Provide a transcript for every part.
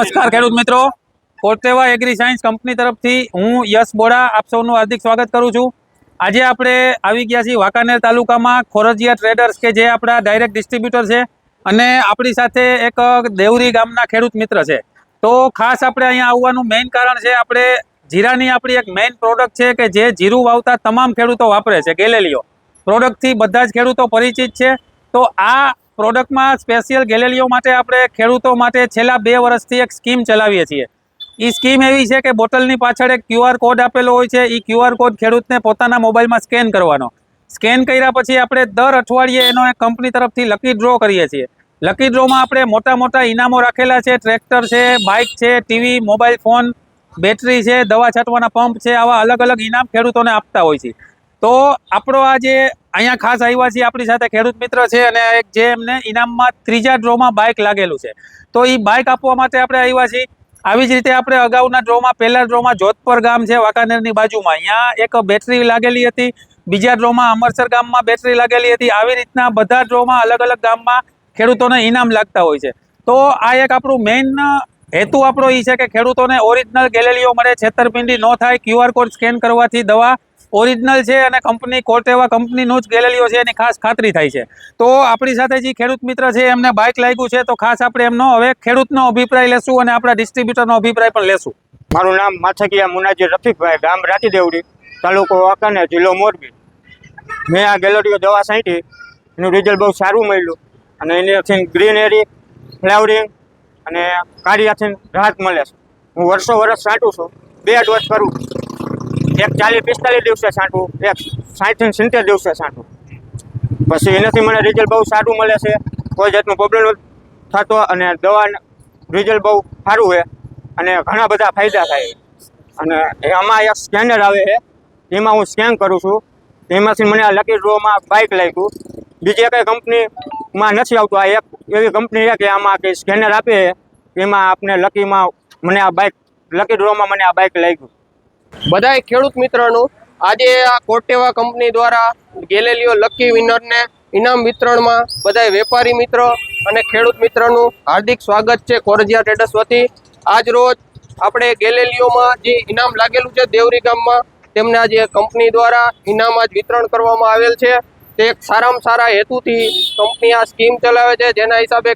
નમસ્કાર ખેડૂત મિત્રો. કોર્ટેવા એગ્રી સાયન્સ કંપની તરફથી હું યશ બોડા આપ સૌનું હાર્દિક સ્વાગત કરું છું. આજે આપણે આવી ગયા છીએ વાંકાનેર તાલુકામાં ખોરજિયા ટ્રેડર્સ કે જે આપણા ડાયરેક્ટ ડિસ્ટ્રીબ્યુટર છે અને આપણી સાથે એક દેવરી ગામના ખેડૂત મિત્ર છે. તો ખાસ આપણે અહીંયા આવવાનું મેઇન કારણ છે આપણે જીરાની આપણી એક મેઇન પ્રોડક્ટ છે કે જે જીરું વાવતા તમામ ખેડૂતો વાપરે છે. ગેલેલીઓ. પ્રોડક્ટથી બધા જ ખેડૂતો પરિચિત છે. તો આ પ્રોડક્ટમાં સ્પેશિયલ ગેલેરીઓ માટે આપણે ખેડૂતો માટે છેલ્લા બે વર્ષથી એક સ્કીમ ચલાવીએ છીએ. એ સ્કીમ એવી છે કે બોટલની પાછળ એક ક્યુઆર કોડ આપેલો હોય છે. એ ક્યુઆર કોડ ખેડૂતને પોતાના મોબાઈલમાં સ્કેન કરવાનો. સ્કેન કર્યા પછી આપણે દર અઠવાડિયે એનો એક કંપની તરફથી લકી ડ્રો કરીએ છીએ. લકી ડ્રોમાં આપણે મોટા મોટા ઇનામો રાખેલા છે. ટ્રેક્ટર છે, બાઇક છે, ટીવી, મોબાઈલ ફોન, બેટરી છે, દવા છાંટવાના પંપ છે. આવા અલગ અલગ ઇનામ ખેડૂતોને આપતા હોય છે. તો આપણો આ જે અહીંયા ખાસ આવ્યા છીએ આપણી સાથે ખેડૂત મિત્ર છે અને એક જે એમને ઇનામમાં ત્રીજા ડ્રોમાં બાઇક લાગેલું છે. તો એ બાઇક આપવા માટે આપણે આવ્યા છીએ આવી જ રીતે આપણે અગાઉના ડ્રોમાં, પહેલા ડ્રોમાં જોધપર ગામ છે, વાંકાનેરની બાજુમાં. અહીંયા એક બેટરી લાગેલી હતી, બીજા ડ્રોમાં અમરસર ગામમાં બેટરી લાગેલી હતી. આવી રીતના બધા ડ્રોમાં અલગ અલગ ગામમાં ખેડૂતોને ઇનામ લાગતા હોય છે. તો આ એક આપણું મેઇન હેતુ આપણો એ છે કે ખેડૂતોને ઓરિજિનલ ગેલેલીઓ મળે, છેતરપિંડી ન થાય ક્યુઆર કોડ સ્કેન કરવાથી દવા ઓરિજિનલ છે અને કંપની કોટેવા કંપનીનું જ ગેલેલીઓ છે, એની ખાસ ખાતરી થાય છે. તો આપણી સાથે જે ખેડૂત મિત્ર છે, એમને બાઇક લાગ્યું છે, તો ખાસ આપણે એમનો હવે ખેડૂતનો અભિપ્રાય લેશું અને આપણા ડિસ્ટ્રીબ્યુટરનો અભિપ્રાય પણ લેશું. મારું નામ માથકિયા મુનાજી રફીકભાઈ, ગામ રાતીદેવડી, તાલુકો વાંકાનેર, જિલ્લો મોરબી. મેં આ ગેલેરીઓ દવા છાંટી, એનું રિઝલ્ટ બહુ સારું મળ્યું. અને એનાથી ગ્રીનરી ફ્લાવરિંગ અને કાર્યાથી રાહત મળે છે. હું વર્ષો વર્ષ છાંટું છું. બે ડોઝ કરું. એક ચાલીસ પિસ્તાલીસ દિવસે છાંટવું એક સાઠથી સિત્તેર દિવસે છાંટવું પછી એનાથી મને રિઝલ્ટ બહુ સારું મળે છે. કોઈ જાતનો પ્રોબ્લેમ થતો અને દવા રિઝલ્ટ બહુ સારું છે અને ઘણા બધા ફાયદા થાય. અને એમાં એક સ્કેનર આવે છે. એમાં હું સ્કેન કરું છું. એમાંથી મને આ લકી ડ્રોમાં બાઇક લાગ્યું. બીજી કંઈ કંપનીમાં નથી આવતું. આ એક એવી કંપની છે કે આમાં કંઈ સ્કેનર આપે એમાં આપણે લકીમાં મને આ બાઇક લકી ડ્રોમાં મને આ બાઇક લાગ્યું. બધાય ખેડૂત મિત્રોનું આજે આ કોટેવા કંપની દ્વારા ગેલેલિયો લકી વિનરને ઇનામ વિતરણમાં બધાય વેપારી મિત્રો અને ખેડૂત મિત્રોનું હાર્દિક સ્વાગત છે કોરજિયા ટ્રેડર્સ વતી. આજ રોજ આપણે ગેલેલિયોમાં જે ઇનામ લાગેલું છે દેવરી ગામમાં, તેમને આજે કંપની દ્વારા ઇનામ આજ વિતરણ કરવામાં આવેલ છે. તે એક સારામાં સારા હેતુથી કંપની આ સ્કીમ ચલાવે છે, જેના હિસાબે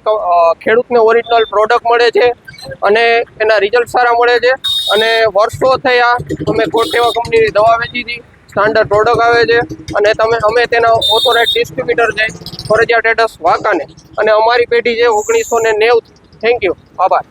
ખેડૂતને ઓરિજિનલ પ્રોડક્ટ મળે છે અને એના રિઝલ્ટ સારા મળે છે. અને વર્ષો થયા અમે કોટેવા કંપનીની દવા વેચી હતી સ્ટાન્ડર્ડ પ્રોડક્ટ આવે છે અને તમે, અમે તેના ઓથોરાઇઝ ડિસ્ટ્રીબ્યુટર છે, ફરજિયાત એડસ વાંકાને અને અમારી પેઢી છે ઓગણીસો ને નેવું થેન્ક યુ આભાર.